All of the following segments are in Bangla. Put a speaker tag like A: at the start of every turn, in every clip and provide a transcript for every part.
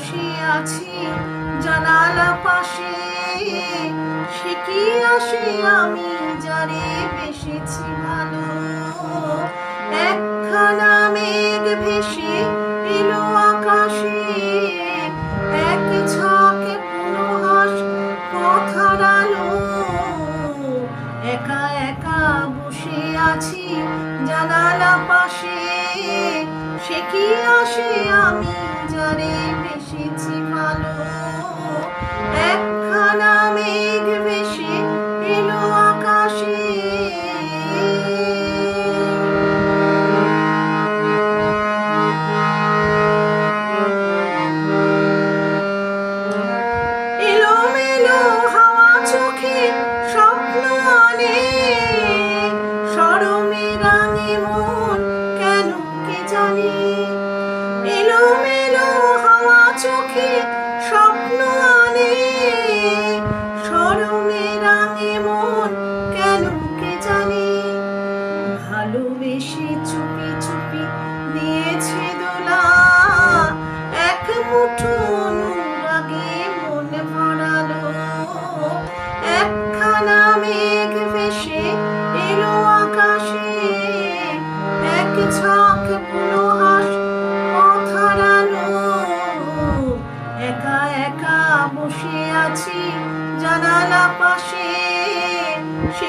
A: আছি জানালা পাশে। সে কি আসে আমি যারে বেসেছি ভালো। একখানা মেঘ ভেসে এলো আকাশে। এক ঝাঁকে পুনহাস পথার আলো। একা একা বসে আছি জানালা পাশে। সে কি আসে আমি চোখে স্বপ্ন আনে। সরমে রাঙে মন কেন কে জানে? ভালোবেসে চুপি চুপি দিয়েছে দোলা। এক মুঠো অনুরাগে মন ভরালো। একখানা মেঘ ভেসে এলো আকাশে। এক ঝাঁক আছি জানালা পাশে। সে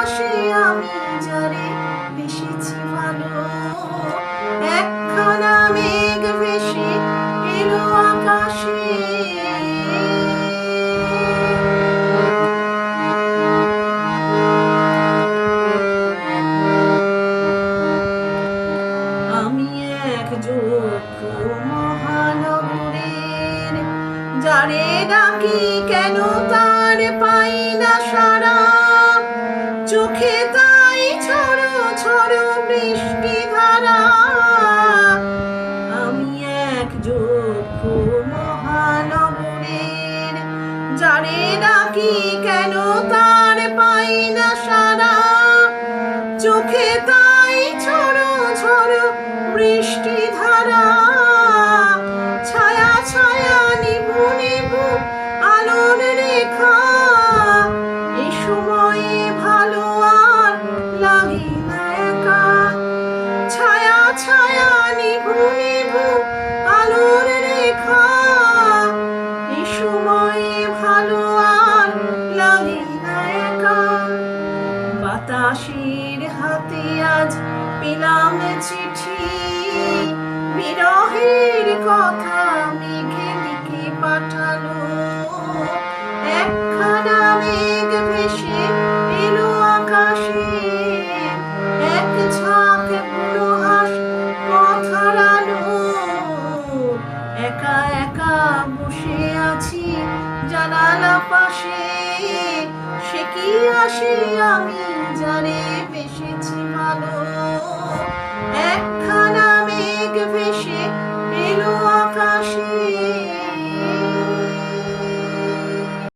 A: আসে আমি যারে যারে ডাকি কেন তার পাই না সারা। চোখে তাই ছড়ো ছড়ো বৃষ্টি ধারা। আমি এক যোগ্য মহানগরের। যারে ডাকি কেন তার পাই না সারা। চোখে তাই ছড়ো ছড়ো বৃষ্টি ধারা। বাতাসের হাতে আজ পেলাম চিঠি। বিরহের কথা মেঘে লিখে পাঠালো। একখানা আসে আমি জানে বেসেছি ভালো। একখানা